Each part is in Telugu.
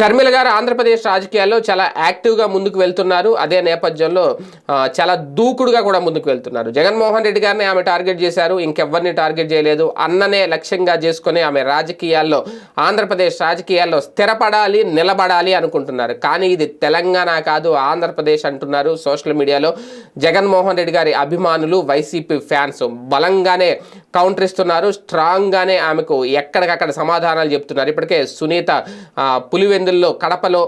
షర్మిల గారు ఆంధ్రప్రదేశ్ రాజకీయాల్లో చాలా యాక్టివ్గా ముందుకు వెళ్తున్నారు. అదే నేపథ్యంలో చాలా దూకుడుగా కూడా ముందుకు వెళ్తున్నారు. జగన్మోహన్ రెడ్డి గారిని ఆమె టార్గెట్ చేశారు. ఇంకెవ్వరిని టార్గెట్ చేయలేదు. అన్ననే లక్ష్యంగా చేసుకుని ఆమె రాజకీయాల్లో ఆంధ్రప్రదేశ్ రాజకీయాల్లో స్థిరపడాలి నిలబడాలి అనుకుంటున్నారు. కానీ ఇది తెలంగాణ కాదు ఆంధ్రప్రదేశ్ అంటున్నారు సోషల్ మీడియాలో. జగన్మోహన్ రెడ్డి గారి అభిమానులు వైసీపీ ఫ్యాన్స్ బలంగానే కౌంటర్ ఇస్తున్నారు స్ట్రాంగ్గానే ఆమెకు ఎక్కడికక్కడ సమాధానాలు చెప్తున్నారు. ఇప్పటికే సునీత పులివెందు పులివెందుల్లో కడపలో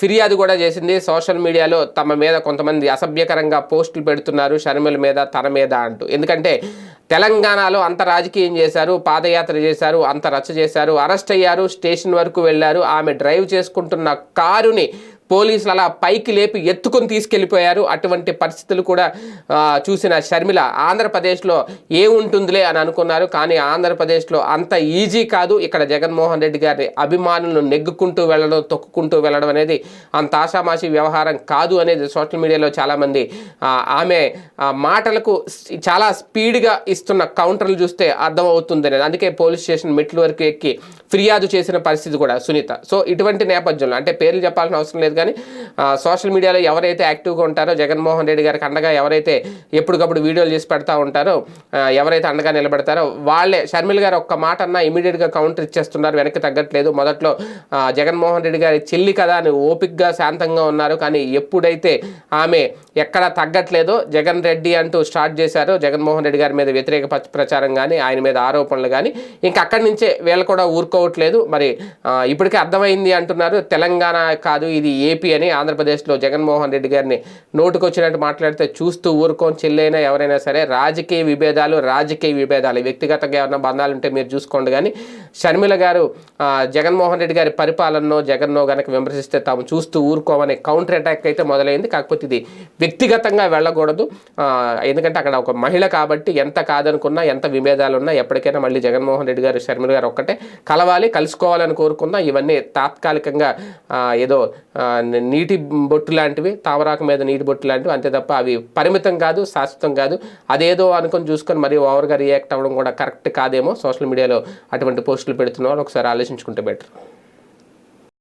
ఫిర్యాదు కూడా చేసింది. సోషల్ మీడియాలో తమ మీద కొంతమంది అసభ్యకరంగా పోస్టులు పెడుతున్నారు. షర్మిల మీద తన మీద అంటూ. ఎందుకంటే తెలంగాణలో అంత రాజకీయం చేశారు పాదయాత్ర చేశారు అంత రచ్చ చేశారు అరెస్ట్ అయ్యారు స్టేషన్ వరకు వెళ్ళారు. ఆమె డ్రైవ్ చేసుకుంటున్న కారుని పోలీసులు అలా పైకి లేపి ఎత్తుకొని తీసుకెళ్ళిపోయారు. అటువంటి పరిస్థితులు కూడా చూసిన షర్మిల ఆంధ్రప్రదేశ్లో ఏముంటుందిలే అని అనుకున్నారు. కానీ ఆంధ్రప్రదేశ్లో అంత ఈజీ కాదు. ఇక్కడ జగన్మోహన్ రెడ్డి గారి అభిమానులను నెగ్గుకుంటూ వెళ్ళడం తొక్కుకుంటూ వెళ్ళడం అనేది అంత ఆషామాషి వ్యవహారం కాదు అనేది సోషల్ మీడియాలో చాలామంది ఆమె మాటలకు చాలా స్పీడ్గా ఇస్తున్న కౌంటర్లు చూస్తే అర్థమవుతుంది అనేది. అందుకే పోలీస్ స్టేషన్ మెట్ల వరకు ఎక్కి ఫిర్యాదు చేసిన పరిస్థితి కూడా సునీత. సో ఇటువంటి నేపథ్యంలో అంటే పేర్లు చెప్పాల్సిన అవసరం లేదు. కానీ సోషల్ మీడియాలో ఎవరైతే యాక్టివ్గా ఉంటారో జగన్మోహన్ రెడ్డి గారికి అండగా ఎవరైతే ఎప్పటికప్పుడు వీడియోలు చేసి పెడతా ఉంటారో ఎవరైతే అండగా నిలబెడతారో వాళ్ళే షర్మిల్ గారు ఒక్క మాట అన్నా ఇమీడియట్గా కౌంటర్ ఇచ్చేస్తున్నారు వెనక్కి తగ్గట్లేదు. మొదట్లో జగన్మోహన్ రెడ్డి గారి చెల్లి కదా అని ఓపిక్గా శాంతంగా ఉన్నారు. కానీ ఎప్పుడైతే ఆమె ఎక్కడ తగ్గట్లేదో జగన్ రెడ్డి అంటూ స్టార్ట్ చేశారో జగన్మోహన్ రెడ్డి గారి మీద వ్యతిరేక ప్రచారం కానీ ఆయన మీద ఆరోపణలు కానీ ఇంకా అక్కడి నుంచే వీళ్ళు కూడా ఊరుకోవట్లేదు. మరి ఇప్పటికే అర్థమైంది అంటున్నారు. తెలంగాణ కాదు ఇది ఏపీ అని ఆంధ్రప్రదేశ్లో జగన్మోహన్ రెడ్డి గారిని నోటుకొచ్చినట్టు మాట్లాడితే చూస్తూ ఊరుకొని చెల్లైనా ఎవరైనా సరే రాజకీయ విభేదాలు రాజకీయ విభేదాలు వ్యక్తిగతంగా ఏమైనా బంధాలు ఉంటే మీరు చూసుకోండి. కానీ షర్మిల గారు జగన్మోహన్ రెడ్డి గారి పరిపాలనో జగన్నో గనక విమర్శిస్తే తాము చూస్తూ ఊరుకోమనే కౌంటర్ అటాక్ అయితే మొదలైంది. కాకపోతే ఇది వ్యక్తిగతంగా వెళ్ళకూడదు. ఎందుకంటే అక్కడ ఒక మహిళ కాబట్టి ఎంత కాదనుకున్నా ఎంత విభేదాలు ఉన్నా ఎప్పటికైనా మళ్ళీ జగన్మోహన్ రెడ్డి గారు షర్మిల గారు ఒక్కటే కలవాలి కలుసుకోవాలని కోరుకున్నా ఇవన్నీ తాత్కాలికంగా ఏదో నీటి బొట్టు లాంటివి తామరాకు మీద నీటి బొట్టు లాంటివి అంతే తప్ప అవి పరిమితం కాదు శాశ్వతం కాదు. అదేదో అనుకొని చూసుకొని మరీ ఓవర్గా రియాక్ట్ అవ్వడం కూడా కరెక్ట్ కాదేమో సోషల్ మీడియాలో అటువంటి పోస్టులు పెడుతున్న వాళ్ళు ఒకసారి ఆలోచించుకుంటే బెటర్.